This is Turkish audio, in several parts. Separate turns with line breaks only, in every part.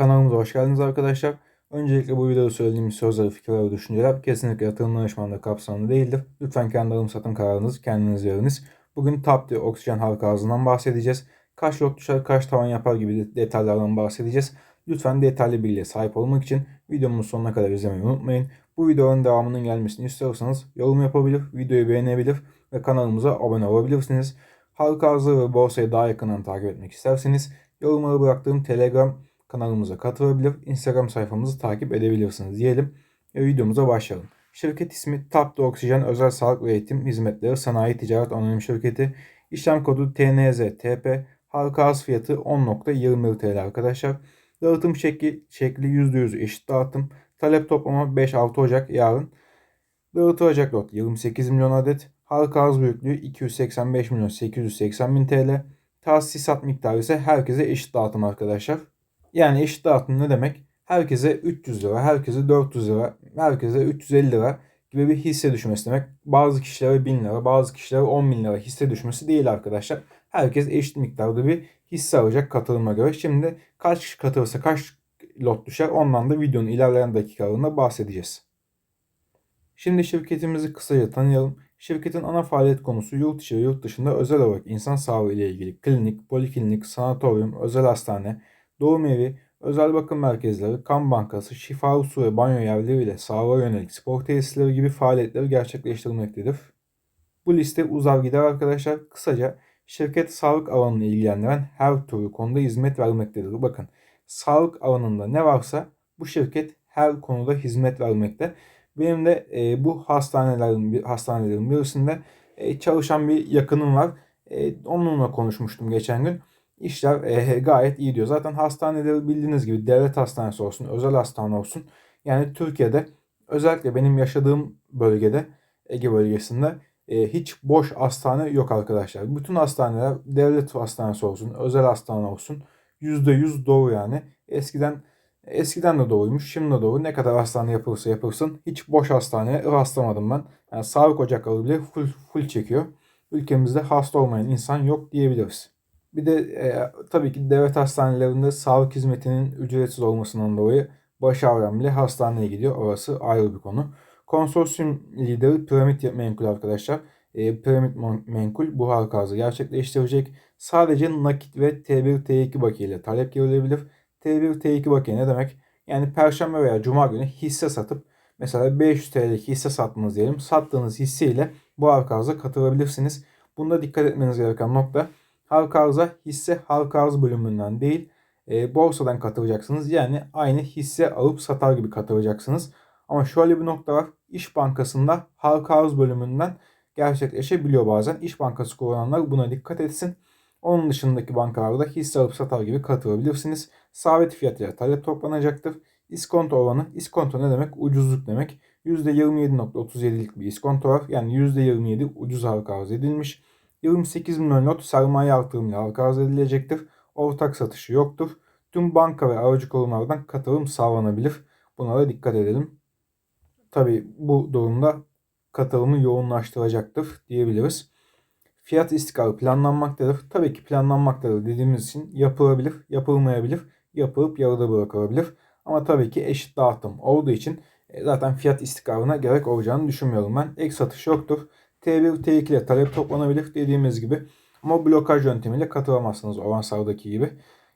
Kanalımıza hoş geldiniz arkadaşlar. Öncelikle bu videoda söylediğimiz sözler, fikirler ve düşünceler kesinlikle yatırım danışmanlığı kapsamında değildir. Lütfen kendi alım satım kararınızı kendiniz veriniz. Bugün TAP oksijen halka ağzından bahsedeceğiz. Kaç lot düşer, kaç tavan yapar gibi detaylardan bahsedeceğiz. Lütfen detaylı bilgiye sahip olmak için videomun sonuna kadar izlemeyi unutmayın. Bu videonun devamının gelmesini istiyorsanız yorum yapabilir, videoyu beğenebilir ve kanalımıza abone olabilirsiniz. Halka arzı ve borsayı daha yakından takip etmek isterseniz yorumlara bıraktığım Telegram kanalımıza katılabilir, Instagram sayfamızı takip edebilirsiniz diyelim ve videomuza başlayalım. Şirket ismi Tapda Oksijen Özel Sağlık ve Eğitim Hizmetleri Sanayi Ticaret Anonim Şirketi. İşlem kodu TNZ TP. Halka arz fiyatı 10.21 TL arkadaşlar. Dağıtım şekli, şekli %100 eşit dağıtım. Talep toplama 5-6 Ocak yarın. Dağıtılacak lot 28 milyon adet. Halka arz büyüklüğü 285 milyon 880 bin TL. Tahsisat miktarı ise herkese eşit dağıtım arkadaşlar. Yani eşit dağıtım ne demek? Herkese 300 lira, herkese 400 lira, herkese 350 lira gibi bir hisse düşmesi demek. Bazı kişilere 1000 lira, bazı kişilere 10 bin lira hisse düşmesi değil arkadaşlar. Herkes eşit miktarda bir hisse alacak katılıma göre. Şimdi kaç kişi katılırsa kaç lot düşer ondan da videonun ilerleyen dakikalarında bahsedeceğiz. Şimdi şirketimizi kısaca tanıyalım. Şirketin ana faaliyet konusu yurt içi ve yurt dışında özel olarak insan sağlığı ile ilgili klinik, poliklinik, sanatoryum, özel hastane, doğum evi, özel bakım merkezleri, kan bankası, şifa su ve banyo yerleriyle sağlığa yönelik spor tesisleri gibi faaliyetleri gerçekleştirmektedir. Bu liste uzar gider arkadaşlar. Kısaca şirket sağlık alanını ilgilendiren her türlü konuda hizmet vermektedir. Bakın sağlık alanında ne varsa bu şirket her konuda hizmet vermekte. Benim de e, bu hastanelerin hastanelerin birisinde e, çalışan bir yakınım var. E, onunla konuşmuştum geçen gün. İşler e, gayet iyi diyor. Zaten hastaneleri bildiğiniz gibi devlet hastanesi olsun, özel hastane olsun. Yani Türkiye'de özellikle benim yaşadığım bölgede Ege bölgesinde e, hiç boş hastane yok arkadaşlar. Bütün hastaneler devlet hastanesi olsun, özel hastane olsun. %100 doğru yani. Eskiden eskiden de doğruymuş, şimdi de doğru. Ne kadar hastane yapılırsa yapılsın hiç boş hastaneye rastlamadım ben. Yani sağlık ocakları bile full, full çekiyor. Ülkemizde hasta olmayan insan yok diyebiliriz. Bir de e, tabii ki devlet hastanelerinde sağlık hizmetinin ücretsiz olmasından dolayı baş ağrıyan bile hastaneye gidiyor. Orası ayrı bir konu. Konsorsiyum lideri Piramit Menkul arkadaşlar. E, Piramit Menkul bu halkazı gerçekleştirecek. Sadece nakit ve T1 T2 bakiye ile talep görülebilir. T1 T2 bakiye ne demek? Yani perşembe veya cuma günü hisse satıp mesela 500 TL'lik hisse sattınız diyelim. Sattığınız hisseyle bu halkaza katılabilirsiniz. Bunda dikkat etmeniz gereken nokta halka arıza hisse halka arz bölümünden değil e, borsadan katılacaksınız. Yani aynı hisse alıp satar gibi katılacaksınız. Ama şöyle bir nokta var. İş Bankası'nda halka arz bölümünden gerçekleşebiliyor bazen. İş Bankası kullananlar buna dikkat etsin. Onun dışındaki bankalarda hisse alıp satar gibi katılabilirsiniz. Sabit fiyatıyla talep toplanacaktır. İskonto oranı, iskonto ne demek? Ucuzluk demek. %27.37'lik bir iskonto var. Yani %27 ucuz halka arz edilmiş. 28 milyon lot sermaye artırımıyla arz edilecektir. Ortak satışı yoktur. Tüm banka ve aracı kurumlardan katılım sağlanabilir. Bunlara dikkat edelim. Tabi bu durumda katılımı yoğunlaştıracaktır diyebiliriz. Fiyat istikrarı planlanmaktadır. Tabii ki planlanmaktadır dediğimiz için yapılabilir, yapılmayabilir, yapılıp yarıda bırakılabilir. Ama tabii ki eşit dağıtım olduğu için e, zaten fiyat istikrarına gerek olacağını düşünmüyorum ben. Ek satış yoktur. T1, T2 ile talep toplanabilir dediğimiz gibi. Ama blokaj yöntemiyle katılamazsınız avansardaki gibi.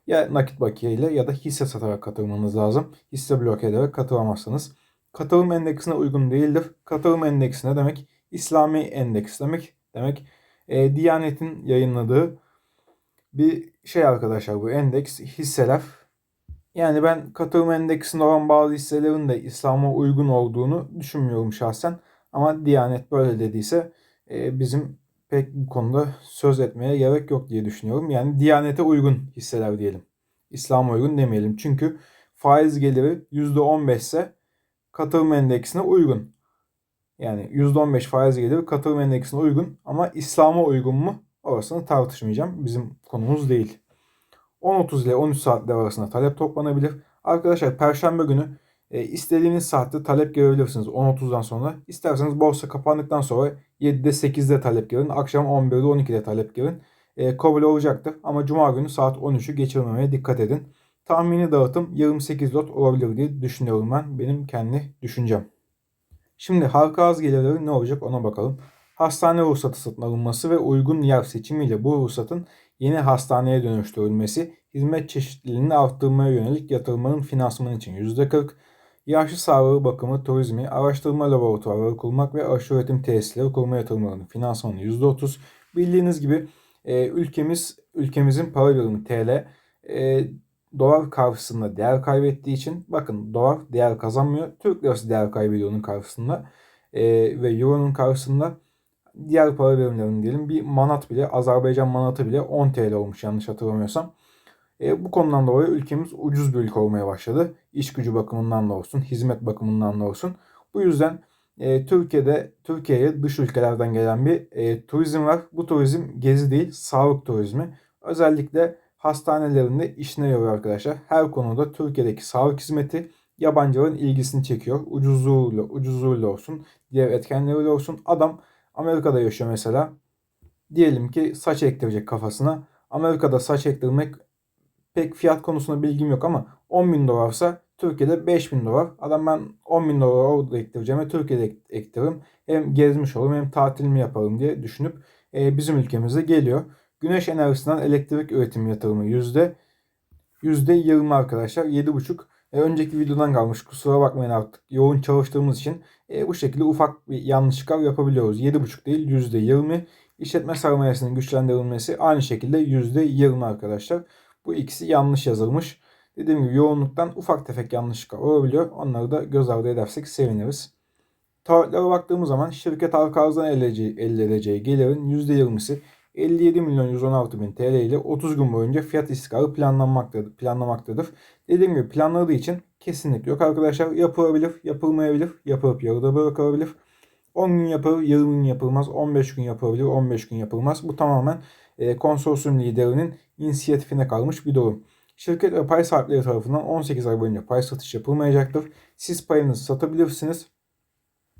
Ya nakit bakiye ile ya da hisse satarak katılmanız lazım. Hisse bloke ederek katılamazsınız. Katılım endeksine uygun değildir. Katılım endeksi ne demek? İslami endeks demek. Demek e, Diyanet'in yayınladığı bir şey arkadaşlar bu endeks hisseler. Yani ben katılım endeksinde olan bazı hisselerin de İslam'a uygun olduğunu düşünmüyorum şahsen. Ama Diyanet böyle dediyse e, bizim pek bu konuda söz etmeye gerek yok diye düşünüyorum. Yani Diyanete uygun hisseler diyelim. İslam'a uygun demeyelim. Çünkü faiz geliri %15 ise katılım endeksine uygun. Yani %15 faiz geliri katılım endeksine uygun ama İslam'a uygun mu? Orasını tartışmayacağım. Bizim konumuz değil. 10.30 ile 13 saatler arasında talep toplanabilir. Arkadaşlar Perşembe günü e, istediğiniz saatte talep görebilirsiniz 10.30'dan sonra. İsterseniz borsa kapandıktan sonra 7'de 8'de talep görün. Akşam 11'de 12'de talep görün. E, kabul olacaktır. Ama cuma günü saat 13'ü geçirmemeye dikkat edin. tahmini dağıtım 28 lot olabilir diye düşünüyorum ben. Benim kendi düşüncem. Şimdi halka az gelirleri ne olacak ona bakalım. Hastane ruhsatı satın alınması ve uygun yer seçimiyle bu ruhsatın yeni hastaneye dönüştürülmesi, hizmet çeşitliliğini arttırmaya yönelik yatırımların finansmanı için %40, yaşlı sağlığı bakımı, turizmi, araştırma laboratuvarları kurmak ve aşı üretim tesisleri kurma yatırımlarının finansmanı %30. Bildiğiniz gibi e, ülkemiz ülkemizin para birimi TL e, dolar karşısında değer kaybettiği için bakın dolar değer kazanmıyor. Türk lirası değer kaybediyor onun karşısında. E, ve euronun karşısında diğer para birimlerinin diyelim bir manat bile Azerbaycan manatı bile 10 TL olmuş yanlış hatırlamıyorsam. E, bu konudan dolayı ülkemiz ucuz bir ülke olmaya başladı. İş gücü bakımından da olsun, hizmet bakımından da olsun. Bu yüzden e, Türkiye'de Türkiye'ye dış ülkelerden gelen bir e, turizm var. Bu turizm gezi değil, sağlık turizmi. Özellikle hastanelerinde işine yarıyor arkadaşlar. Her konuda Türkiye'deki sağlık hizmeti yabancıların ilgisini çekiyor. Ucuzluğuyla, ucuzluğuyla olsun, diğer etkenleriyle olsun. Adam Amerika'da yaşıyor mesela. Diyelim ki saç ektirecek kafasına. Amerika'da saç ektirmek pek fiyat konusunda bilgim yok ama 10 bin dolarsa Türkiye'de 5 bin dolar. Adam ben 10 bin dolar orada ektireceğim ve Türkiye'de ektiririm. Hem gezmiş olurum hem tatilimi yaparım diye düşünüp e, bizim ülkemize geliyor. Güneş enerjisinden elektrik üretimi yatırımı yüzde 20 arkadaşlar. 7,5 e, önceki videodan kalmış. Kusura bakmayın artık yoğun çalıştığımız için e, bu şekilde ufak bir yanlışlıklar yapabiliyoruz. 7,5 değil %20. İşletme sermayesinin güçlendirilmesi aynı şekilde %20 arkadaşlar. Bu ikisi yanlış yazılmış. Dediğim gibi yoğunluktan ufak tefek yanlışlıklar olabiliyor. Onları da göz ardı edersek seviniriz. Taahhütlere baktığımız zaman şirket halka arzdan elde edeceği, elde edeceği gelirin %20'si 57 milyon 116 bin TL ile 30 gün boyunca fiyat istikrarı planlanmaktadır. planlamaktadır. Dediğim gibi planladığı için kesinlikle yok arkadaşlar. Yapılabilir, yapılmayabilir, yapılıp yarıda bırakılabilir. 10 gün yapılır, 20 gün yapılmaz, 15 gün yapılabilir, 15 gün yapılmaz. Bu tamamen konsorsiyum liderinin inisiyatifine kalmış bir durum. Şirket ve pay sahipleri tarafından 18 ay boyunca pay satış yapılmayacaktır. Siz payınızı satabilirsiniz.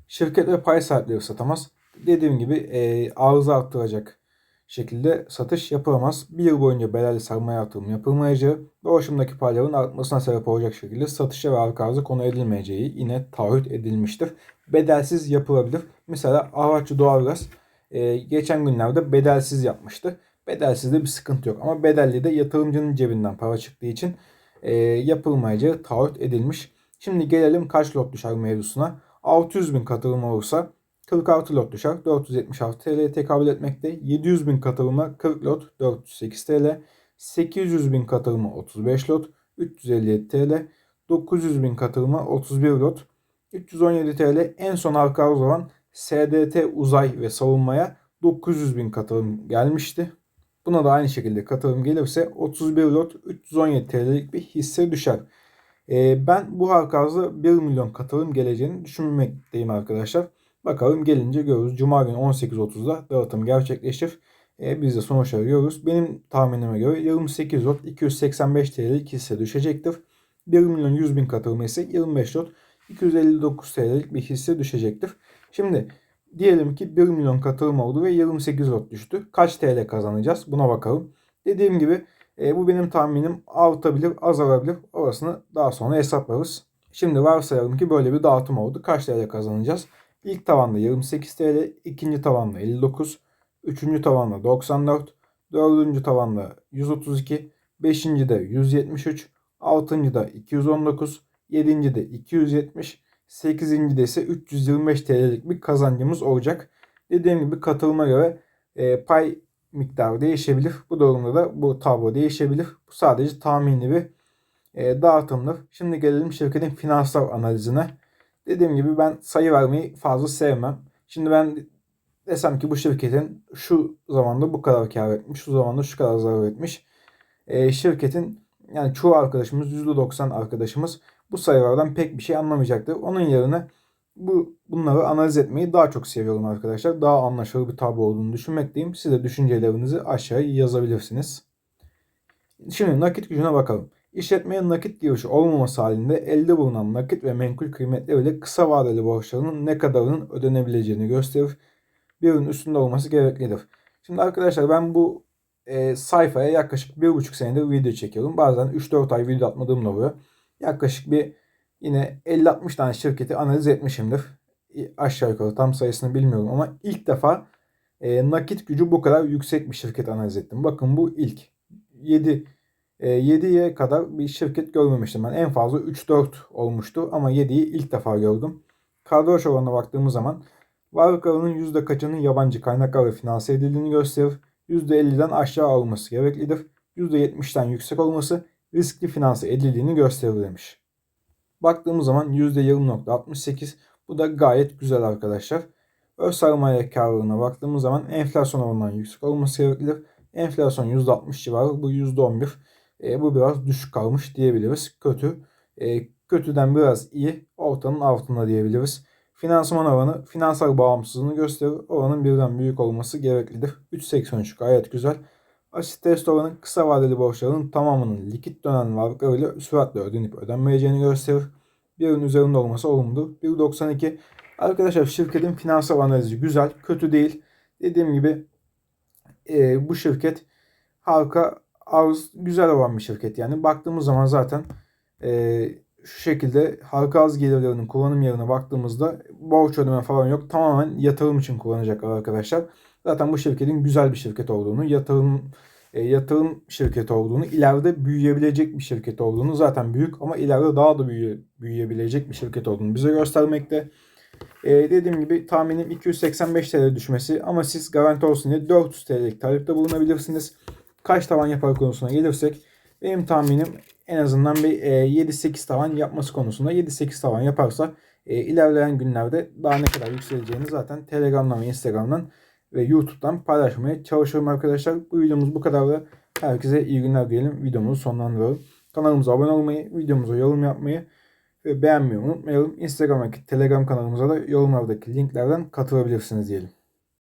Şirket ve pay sahipleri satamaz. Dediğim gibi e, arıza arttıracak şekilde satış yapılamaz. Bir yıl boyunca bedelli sermaye artırımı yapılmayacağı, dolaşımdaki payların artmasına sebep olacak şekilde satışa ve arka arzı konu edilmeyeceği yine taahhüt edilmiştir. Bedelsiz yapılabilir. Mesela Ahvatçı Doğalgaz e, geçen günlerde bedelsiz yapmıştı. Bedelsiz de bir sıkıntı yok ama bedelli de yatırımcının cebinden para çıktığı için e, yapılmayacağı taahhüt edilmiş. Şimdi gelelim kaç lot düşer mevzusuna. 600 bin katılım olursa 46 lot düşer. 476 TL'ye tekabül etmekte. 700 bin katılıma 40 lot 408 TL. 800 bin katılıma 35 lot 357 TL. 900 bin katılıma 31 lot 317 TL. En son arka olan SDT uzay ve savunmaya 900 bin katılım gelmişti. Buna da aynı şekilde katılım gelirse 31 lot 317 TL'lik bir hisse düşer. Ee, ben bu halka arzda 1 milyon katılım geleceğini düşünmekteyim arkadaşlar. Bakalım gelince görürüz. Cuma günü 18.30'da dağıtım gerçekleşir. E, biz de sonuçları görürüz. Benim tahminime göre 28 lot 285 TL'lik hisse düşecektir. 1 milyon 100 bin katılımı ise 25 lot 259 TL'lik bir hisse düşecektir. Şimdi diyelim ki 1 milyon katılım oldu ve 28 lot düştü. Kaç TL kazanacağız? Buna bakalım. Dediğim gibi e, bu benim tahminim artabilir, azalabilir. Orasını daha sonra hesaplarız. Şimdi varsayalım ki böyle bir dağıtım oldu. Kaç TL kazanacağız? İlk tavanda 28 TL, ikinci tavanda 59, üçüncü tavanda 94, dördüncü tavanda 132, beşinci de 173, altıncı da 219, yedinci de 270, sekizinci de ise 325 TL'lik bir kazancımız olacak. Dediğim gibi katılıma göre e, pay miktarı değişebilir. Bu durumda da bu tablo değişebilir. Bu sadece tahmini bir e, dağıtımdır. Şimdi gelelim şirketin finansal analizine. Dediğim gibi ben sayı vermeyi fazla sevmem. Şimdi ben desem ki bu şirketin şu zamanda bu kadar kar etmiş, şu zamanda şu kadar zarar etmiş. E, şirketin yani çoğu arkadaşımız %90 arkadaşımız bu sayılardan pek bir şey anlamayacaktır. Onun yerine bu bunları analiz etmeyi daha çok seviyorum arkadaşlar. Daha anlaşılır bir tablo olduğunu düşünmekteyim. Siz de düşüncelerinizi aşağıya yazabilirsiniz. Şimdi nakit gücüne bakalım. İşletmeye nakit girişi olmaması halinde elde bulunan nakit ve menkul kıymetler ile kısa vadeli borçlarının ne kadarının ödenebileceğini gösterir. Birinin üstünde olması gereklidir. Şimdi arkadaşlar ben bu e, sayfaya yaklaşık 1,5 senedir video çekiyorum. Bazen 3-4 ay video atmadığım da oluyor. Yaklaşık bir yine 50-60 tane şirketi analiz etmişimdir. Aşağı yukarı tam sayısını bilmiyorum ama ilk defa e, nakit gücü bu kadar yüksek bir şirket analiz ettim. Bakın bu ilk 7 e, 7'ye kadar bir şirket görmemiştim ben. En fazla 3-4 olmuştu ama 7'yi ilk defa gördüm. Kadro oranına baktığımız zaman varlıklarının yüzde kaçının yabancı kaynaklarla finanse edildiğini gösterir. %50'den aşağı olması gereklidir. %70'den yüksek olması riskli finanse edildiğini gösterir demiş. Baktığımız zaman %20.68 bu da gayet güzel arkadaşlar. Öz sermaye karlılığına baktığımız zaman enflasyon oranından yüksek olması gereklidir. Enflasyon %60 civarı bu %11. E, bu biraz düşük kalmış diyebiliriz. Kötü. E, kötüden biraz iyi. Ortanın altında diyebiliriz. Finansman oranı finansal bağımsızlığını gösterir. Oranın birden büyük olması gereklidir. 3.83 gayet güzel. Asit test oranı kısa vadeli borçların tamamının likit dönen varlıklarıyla süratle ödenip ödenmeyeceğini gösterir. Birin üzerinde olması olumludur. 1.92 Arkadaşlar şirketin finansal analizi güzel, kötü değil. Dediğim gibi e, bu şirket halka arz güzel olan bir şirket. Yani baktığımız zaman zaten e, şu şekilde halka arz gelirlerinin kullanım yerine baktığımızda borç ödeme falan yok. Tamamen yatırım için kullanacaklar arkadaşlar. Zaten bu şirketin güzel bir şirket olduğunu, yatırım e, yatırım şirketi olduğunu, ileride büyüyebilecek bir şirket olduğunu zaten büyük ama ileride daha da büyüye, büyüyebilecek bir şirket olduğunu bize göstermekte. E, dediğim gibi tahminim 285 TL düşmesi ama siz garanti olsun diye 400 TL'lik talepte bulunabilirsiniz. Kaç tavan yapar konusuna gelirsek benim tahminim en azından bir e, 7-8 tavan yapması konusunda 7-8 tavan yaparsa e, ilerleyen günlerde daha ne kadar yükseleceğini zaten Telegram'dan ve Instagram'dan ve YouTube'dan paylaşmaya çalışıyorum arkadaşlar. Bu videomuz bu kadar da herkese iyi günler diyelim. Videomuzu sonlandırıyorum. Kanalımıza abone olmayı, videomuza yorum yapmayı ve beğenmeyi unutmayalım. Instagram'daki Telegram kanalımıza da yorumlardaki linklerden katılabilirsiniz diyelim.